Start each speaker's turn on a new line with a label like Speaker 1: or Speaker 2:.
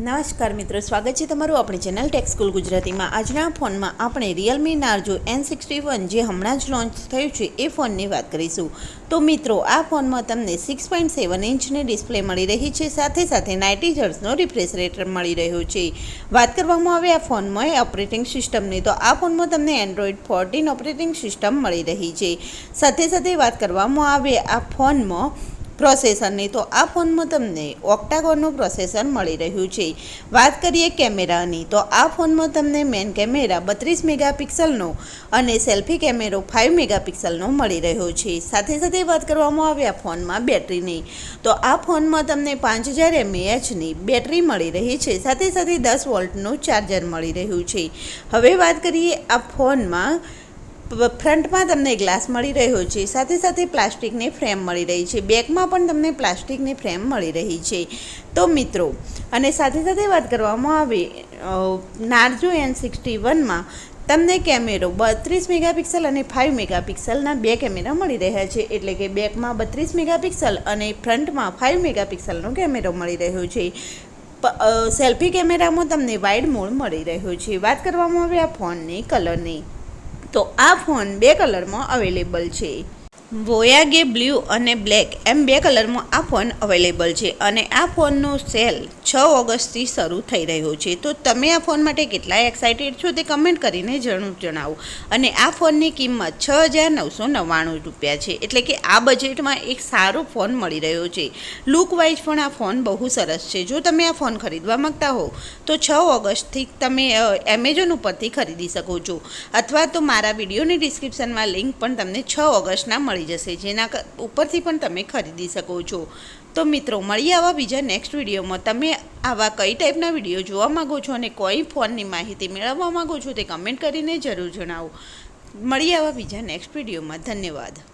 Speaker 1: નમસ્કાર મિત્રો, સ્વાગત છે તમારું આપણી ચેનલ ટેક્સકુલ સ્કૂલ ગુજરાતીમાં. આજના ફોનમાં આપણે Realme Narzo N sixty one જે હમણાં જ લોન્ચ થયું છે, એ ફોનની વાત કરીશું. તો મિત્રો, આ ફોનમાં તમને સિક્સ પોઈન્ટ સેવન ઇંચની ડિસ્પ્લે મળી રહી છે, સાથે સાથે નાઇન્ટી હર્ટ્સનો રિફ્રેશ રેટ મળી રહ્યો છે. વાત કરવામાં આવે આ ફોનમાં ઓપરેટિંગ સિસ્ટમની તો આ ફોનમાં તમને એન્ડ્રોઈડ ફોર્ટીન ઓપરેટિંગ સિસ્ટમ મળી રહી છે. સાથે સાથે વાત કરવામાં આવે આ ફોનમાં પ્રોસેસરની. તો આ ફોનમાં તમને ઓક્ટાગોનનું પ્રોસેસર મળી રહ્યું છે. વાત કરીએ કેમેરાની, તો આ ફોનમાં તમને મેન કેમેરા બત્રીસ મેગાપિક્સલનો અને સેલ્ફી કેમેરો ફાઇવ મેગાપિક્સલનો મળી રહ્યો છે. સાથે સાથે વાત કરવામાં આવે આ ફોનમાં બેટરીની, તો આ ફોનમાં તમને પાંચ હજાર એમએએચની બેટરી મળી રહી છે. સાથે સાથે દસ વોલ્ટનું ચાર્જર મળી રહ્યું છે. હવે વાત કરીએ આ ફોનમાં ફ્રન્ટમાં તમને ગ્લાસ મળી રહ્યો છે. સાથે સાથે પ્લાસ્ટિકની ફ્રેમ મળી રહી છે. બેકમાં પણ તમને પ્લાસ્ટિકની ફ્રેમ મળી રહી છે. તો મિત્રો, અને સાથે સાથે વાત કરવામાં આવે નાર્જો એન સિક્સટી વનમાં તમને કેમેરો બત્રીસ મેગાપિક્સલ અને ફાઇવ મેગાપિક્સલના બે કેમેરા મળી રહ્યા છે. એટલે કે બેકમાં બત્રીસ મેગાપિક્સલ અને ફ્રન્ટમાં ફાઇવ મેગાપિક્સલનો કેમેરો મળી રહ્યો છે. સેલ્ફી કેમેરામાં તમને વાઇડ મોડ મળી રહ્યો છે. વાત કરવામાં આવે આ ફોનની કલરની તો આ ફોન બે કલરમાં અવેલેબલ છે. વોયાગે બ્લુ અને બ્લેક એમ બે કલરમાં આ ફોન અવેલેબલ છે અને આ ફોનનો સેલ છ ઓગસ્ટથી શરૂ થઈ રહ્યો છે. તો તમે આ ફોન માટે કેટલા એક્સાઇટેડ છો તે કમેન્ટ કરીને જરૂર જણાવો. અને આ ફોનની કિંમત છ હજાર નવસો નવ્વાણું રૂપિયા છે. એટલે કે આ બજેટમાં એક સારો ફોન મળી રહ્યો છે. લુક વાઇઝ પણ આ ફોન બહુ સરસ છે. જો તમે આ ફોન ખરીદવા માંગતા હો, તો છ ઓગસ્ટથી તમે એમેઝોન ઉપરથી ખરીદી શકો છો. અથવા તો મારા વિડીયોની ડિસ્ક્રિપ્શનમાં લિંક પણ તમને છ ઓગસ્ટના મળી જશે, જેના ઉપરથી પણ તમે ખરીદી શકો છો. તો મિત્રો, મળીએ આવા બીજા નેક્સ્ટ વિડીયોમાં. તમે આવા કઈ ટાઈપના વીડિયો જોવા માગો છો અને કોઈ ફોનની માહિતી મેળવવા માગો છો તે કમેન્ટ કરીને જરૂર જણાવો. મળીએ આવા બીજા નેક્સ્ટ વિડીયોમાં. ધન્યવાદ.